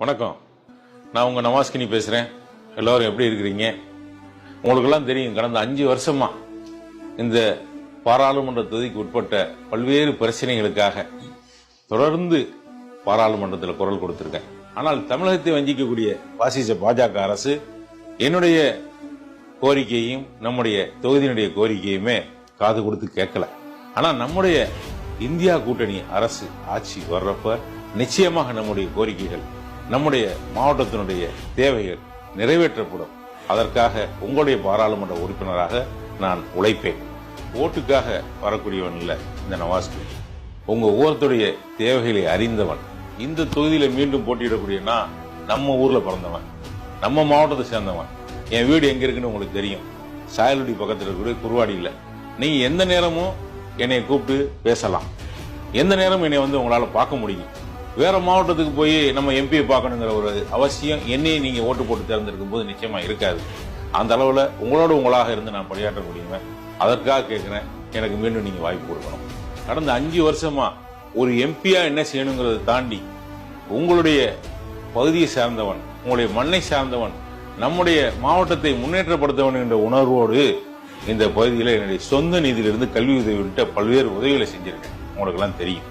வணக்கம். நான் உங்கள் நவாஸ்கினி பேசுகிறேன் எல்லோரும் எப்படி இருக்கிறீங்க? உங்களுக்கெல்லாம் தெரியும் கடந்த அஞ்சு வருஷமாக இந்த பாராளுமன்ற தொகுதிக்கு உட்பட்ட பல்வேறு பிரச்சனைகளுக்காக தொடர்ந்து பாராளுமன்றத்தில் குரல் கொடுத்துருக்கேன். ஆனால் தமிழகத்தை வஞ்சிக்கக்கூடிய பாசிச பாஜக அரசு என்னுடைய கோரிக்கையும் நம்முடைய தொகுதியினுடைய கோரிக்கையுமே காது கொடுத்து கேட்கல. ஆனால் நம்முடைய இந்தியா கூட்டணி அரசு ஆட்சி வர்றப்ப நிச்சயமாக நம்முடைய கோரிக்கைகள் நம்முடைய மாவட்டத்தினுடைய தேவைகள் நிறைவேற்றப்படும். அதற்காக உங்களுடைய பாராளுமன்ற உறுப்பினராக நான் உழைப்பேன். ஓட்டுக்காக வரக்கூடியவன் இல்ல இந்த நவாஸ்கி. உங்க ஊரத்துடைய தேவைகளை அறிந்தவன். இந்த தொகுதியில மீண்டும் போட்டியிடக்கூடிய நான் நம்ம ஊர்ல பிறந்தவன். நம்ம மாவட்டத்தை சேர்ந்தவன். என் வீடு எங்க இருக்குன்னு உங்களுக்கு தெரியும். சாயலுடி பக்கத்தில் இருக்கக்கூடிய இல்லை. நீங்க எந்த நேரமும் என்னை கூப்பிட்டு பேசலாம். எந்த நேரமும் என்னை வந்து உங்களால பார்க்க முடியும். வேற மாவட்டத்துக்கு போய் நம்ம எம்பியை பார்க்கணுங்கிற ஒரு அவசியம் என்னையை நீங்க ஓட்டு போட்டு தேர்ந்தெடுக்கும் போது நிச்சயமா இருக்காது. அந்த அளவுல உங்களோட உங்களாக இருந்து நான் பணியாற்ற முடியுமே? அதற்காக கேட்கிறேன். எனக்கு மீண்டும் நீங்க வாய்ப்பு கொடுக்கணும். கடந்த அஞ்சு வருஷமா ஒரு எம்பியா என்ன செய்யணுங்கிறத தாண்டி உங்களுடைய பகுதியை சார்ந்தவன் உங்களுடைய மண்ணை சார்ந்தவன் நம்முடைய மாவட்டத்தை முன்னேற்றப்படுத்தவன் என்ற உணர்வோடு இந்த பகுதியில் என்னுடைய சொந்த நிதியிலிருந்து கல்வி உதவி உள்ளிட்ட பல்வேறு உதவிகளை செஞ்சிருக்கேன். உங்களுக்கு எல்லாம் தெரியும்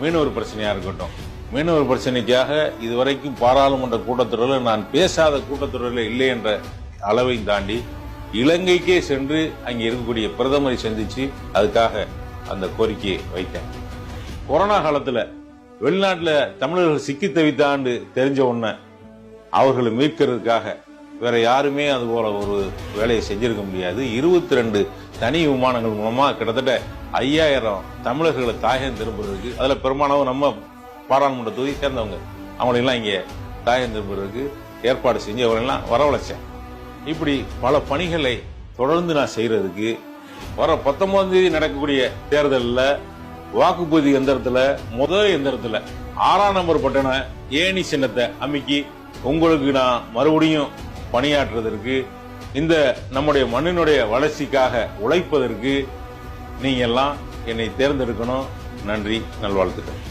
மீனவர் பிரச்சனையா இருக்கட்டும். மீனவர் பிரச்சனைக்காக இதுவரைக்கும் பாராளுமன்ற கூட்டத்தொடரில் நான் பேசாத கூட்டத்தொடரில் இல்லை என்ற அளவை தாண்டி இலங்கைக்கே சென்று அங்கே இருக்கக்கூடிய பிரதமரை சந்திச்சு அதுக்காக அந்த கோரிக்கையை வைத்தேன். கொரோனா காலத்தில் வெளிநாட்டில் தமிழர்கள் சிக்கி தவித்தாண்டு தெரிஞ்ச உடனே அவர்களை மீட்கிறதுக்காக வேற யாருமே அது போல ஒரு வேலையை செஞ்சிருக்க முடியாது. இருபத்தி ரெண்டு தனி விமானங்கள் மூலமா கிட்டத்தட்ட ஐயாயிரம் தமிழர்களை தாயகம் திரும்புறதுக்கு அதுல பெரும்பாலும் நம்ம பாராளுமன்ற தொகுதி சேர்ந்தவங்க. அவங்களெல்லாம் இங்கே தாயகம் திரும்புறதுக்கு ஏற்பாடு செஞ்சு அவங்களெல்லாம் வரவழைச்சேன். இப்படி பல பணிகளை தொடர்ந்து நான் செய்யறதுக்கு வர பத்தொன்பதாம் தேதி நடக்கக்கூடிய தேர்தலில் வாக்குப்பதிவு எந்திரத்துல முதல் எந்திரத்துல ஆறாம் நம்பர் பட்டன ஏணி சின்னத்தை அமுக்கி உங்களுக்கு நான் மறுபடியும் பணியாற்றுவதற்கு இந்த நம்முடைய மண்ணினுடைய வளர்ச்சிக்காக உழைப்பதற்கு நீங்க எல்லாம் என்னை தேர்ந்தெடுக்கணும். நன்றி நல்வாழ்த்துக்கள்.